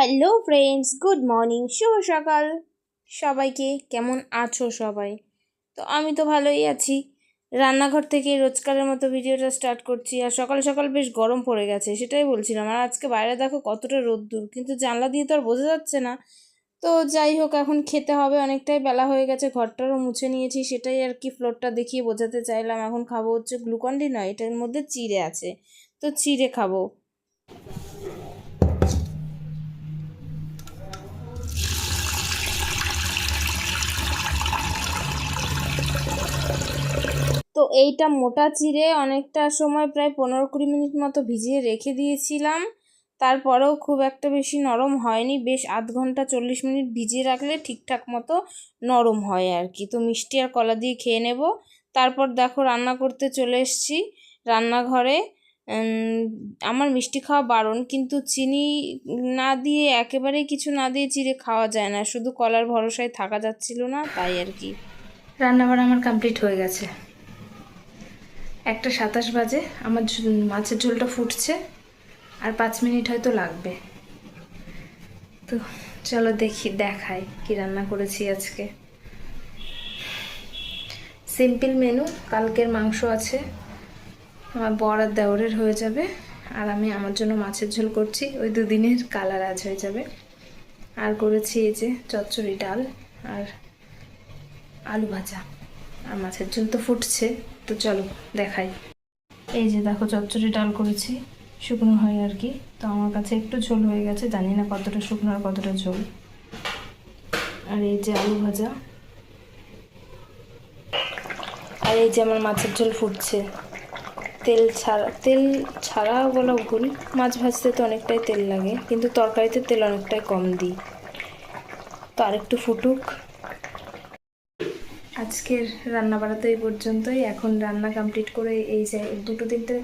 Hello friends good morning শুভ সকাল। সবাইকে কেমন আছো সবাই? তো আমি তো ভালোই আছি। রান্নাঘর থেকে রোজকারের মতো ভিডিওটা স্টার্ট করছি আর সকাল সকাল বেশ গরম পড়ে গেছে, সেটাই বলছিলাম। আর আজকে বাইরে দেখো কতটা রোদ্দুর, কিন্তু জানলা দিয়ে তো আর বোঝা যাচ্ছে না। তো যাই হোক, এখন খেতে হবে। অনেকটাই বেলা হয়ে গেছে, ঘরটারও মুছে নিয়েছি, সেটাই আর কি ফ্লোরটা দেখিয়ে বোঝাতে চাইলাম। এখন খাব হচ্ছে গ্লুকন্ডি নয় এটার মধ্যে চিড়ে আছে। তো চিড়ে খাব। তো এইটা মোটা চিড়ে অনেকটা সময় প্রায় পনেরো কুড়ি মিনিট মতো ভিজিয়ে রেখে দিয়েছিলাম। তারপরেও খুব একটা বেশি নরম হয়নি। বেশ আধ ঘণ্টা চল্লিশ মিনিট ভিজিয়ে রাখলে ঠিকঠাক মতো নরম হয় আর কি। তো মিষ্টি আর কলা দিয়ে খেয়ে নেব। তারপর দেখো রান্না করতে চলে এসেছি রান্নাঘরে। আমার মিষ্টি খাওয়া বারণ, কিন্তু চিনি না দিয়ে, একেবারেই কিছু না দিয়ে চিড়ে খাওয়া যায় না। শুধু কলার ভরসায় থাকা যাচ্ছিল না, তাই আর কি। রান্নাবাড়া আমার কমপ্লিট হয়ে গেছে। একটা সাতাশ বাজে, আমার মাছের ঝোলটা ফুটছে, আর পাঁচ মিনিট হয়তো লাগবে। তো চলো দেখি, দেখাই কি রান্না করেছি আজকে। সিম্পল মেনু, কালকের মাংস আছে, আমার বর আর দেওরের হয়ে যাবে, আর আমি আমার জন্য মাছের ঝোল করছি, ওই দুদিনের কালার আজ হয়ে যাবে। আর করেছি এই যে চচ্চড়ি ডাল আর আলু ভাজা। আর মাছের ঝোল তো ফুটছে, তো চলো দেখাই। এই যে দেখো চচ্চড়ি ডাল করেছি, শুকনো হয় আর কি। তো আমার কাছে একটু ঝোল হয়ে গেছে, জানি না কতটা শুকনো আর কতটা ঝোল। আর এই যে আলু ভাজা। আর এই যে আমার মাছের ঝোল ফুটছে। তেল ছাড়া তেল ছাড়া বলা ভুল, মাছ ভাজতে তো অনেকটাই তেল লাগে, কিন্তু তরকারিতে তেল অনেকটাই কম দিই। তো আরেকটু ফুটুক। আজকের রান্না বাড়া তো এই পর্যন্তই। এখন রান্না কমপ্লিট করে এই দুটো তিনটে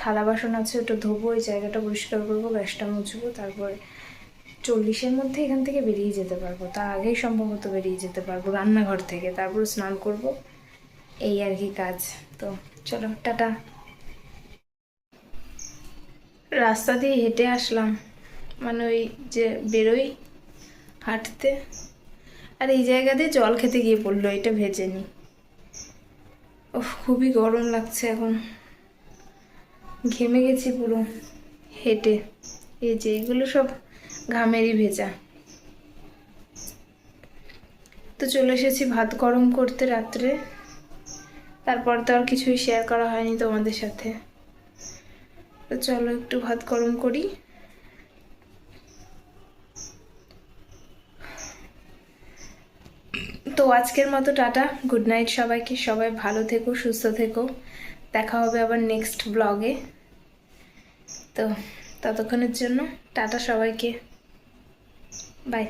থালা বাসন আছে, ওটা ধোবো ওই জায়গাটা পরিষ্কার করব, গ্যাসটা মুছবো, তারপরে চল্লিশের মধ্যে এখান থেকে বেরিয়ে যেতে পারব। তার আগেই সম্ভবত বেরিয়ে যেতে পারব রান্নাঘর থেকে। তারপর স্নান করব। এই আর কি কাজ। তো চলো, টাটা। রাস্তা দিয়ে হেঁটে আসলাম। মানে ওই যে বেরোই হাঁটতে। আর এই জায়গাতে জল খেতে গিয়ে পড়ল, এটা ভেজে নি। ও খুবই গরম লাগছে এখন। ঘেমে গেছি পুরো, হেঁটে। এই যে, এগুলো সব ঘামেরই ভেজা। তো চলে এসেছি ভাত গরম করতে রাত্রে। তারপর তো আর কিছুই শেয়ার করা হয়নি তোমাদের সাথে। তো চলো একটু ভাত গরম করি। তো আজকের মতো টাটা। গুড নাইট সবাইকে। সবাই ভালো থেকো, সুস্থ থেকো। দেখা হবে আবার নেক্সট ব্লগে তো ততক্ষণের জন্য টাটা সবাইকে। বাই